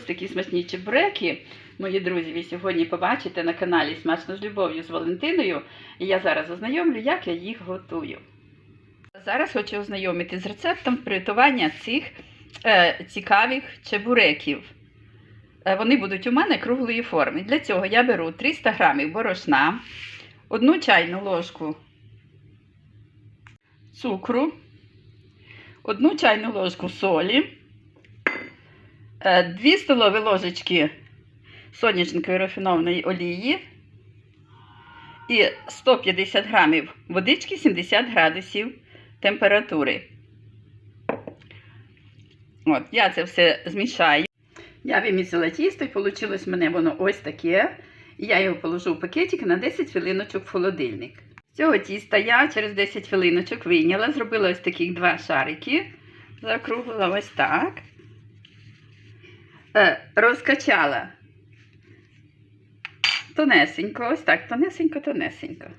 Ось такі смачні чебуреки, мої друзі, ви сьогодні побачите на каналі Смачно з любов'ю з Валентиною. І я зараз ознайомлю, як я їх готую. Зараз хочу ознайомити з рецептом приготування цих е, цікавих чебуреків. Е, Вони будуть у мене круглої форми. Для цього я беру 300 грамів борошна, одну чайну ложку цукру, одну чайну ложку солі, 2 столові ложечки соняшникової рафінованої олії і 150 грамів водички 70 градусів температури. От, я це все змішаю. Я вимісила тісто і вийшло в мене воно ось таке. І я його положу в пакетик на 10 хвилиночок в холодильник. З цього тіста я через 10 хвилиночок вийняла, зробила ось таких два шарики, закруглила ось так. Е, розкачала тонесенько, ось так, тонесенько, тонесенько.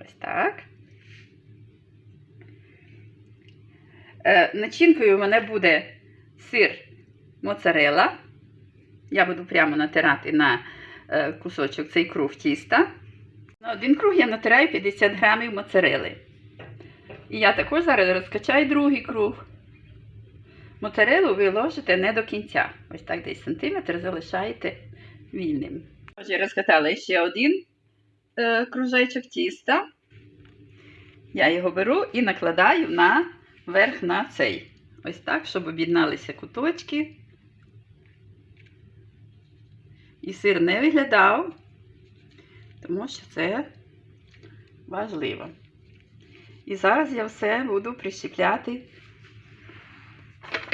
Ось так. Е, начинкою у мене буде сир моцарела. Я буду прямо натирати на е, кусочок цей круг тіста. На один круг я натираю 50 грамів моцарели. І я також зараз розкачаю другий круг. Моцарелу ви ложите не до кінця. Ось так десь сантиметр залишаєте вільним. Отже, розкатала ще один е, кружечок тіста. Я його беру і накладаю на верх на цей. Ось так, щоб об'єдналися куточки. І сир не виглядав, тому що це важливо. І зараз я все буду прищепляти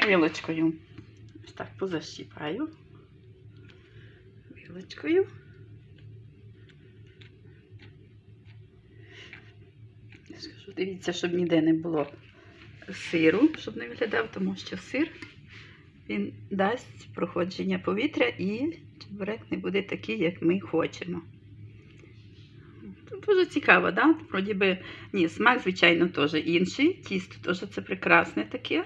вилочкою. Ось так позащіпаю вилочкою. Скажу, дивіться, щоб ніде не було сиру, щоб не виглядав, тому що сир він дасть проходження повітря і чебурек не буде такий, як ми хочемо. Дуже цікаво, да? Вроді би, ні, смак, звичайно, теж інший. Тісто теж це прекрасне таке.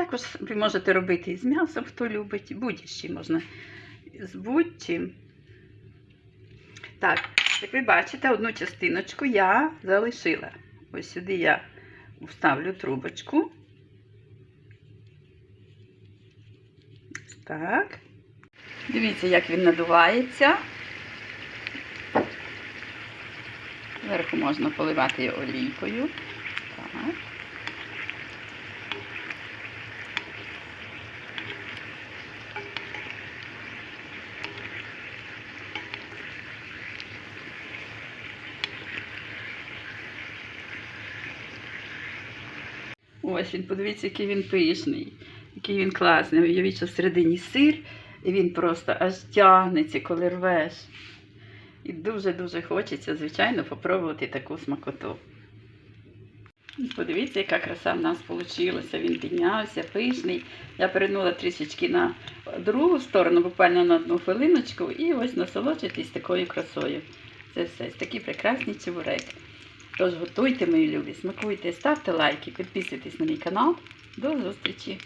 Також ви можете робити і з м'ясом, хто любить, будь-чим можна з будь-чим. Так, як ви бачите, одну частиночку я залишила. Ось сюди я вставлю трубочку. Так. Дивіться, як він надувається. Зверху можна поливати його олійкою. Так. Ось він, подивіться, який він пишний, який він класний. Уявіть, що всередині сир, і він просто аж тягнеться, коли рвеш. І дуже-дуже хочеться, звичайно, попробувати таку смакоту. Подивіться, яка краса в нас вийшла. Він піднявся, пишний. Я перенула трішечки на другу сторону, буквально на одну хвилиночку, і ось насолоджуйтесь такою красою. Це все. Такий прекрасний чебурек. Тож готуйте, мої любі, смакуйте, ставте лайки, підписуйтесь на мій канал. До зустрічі!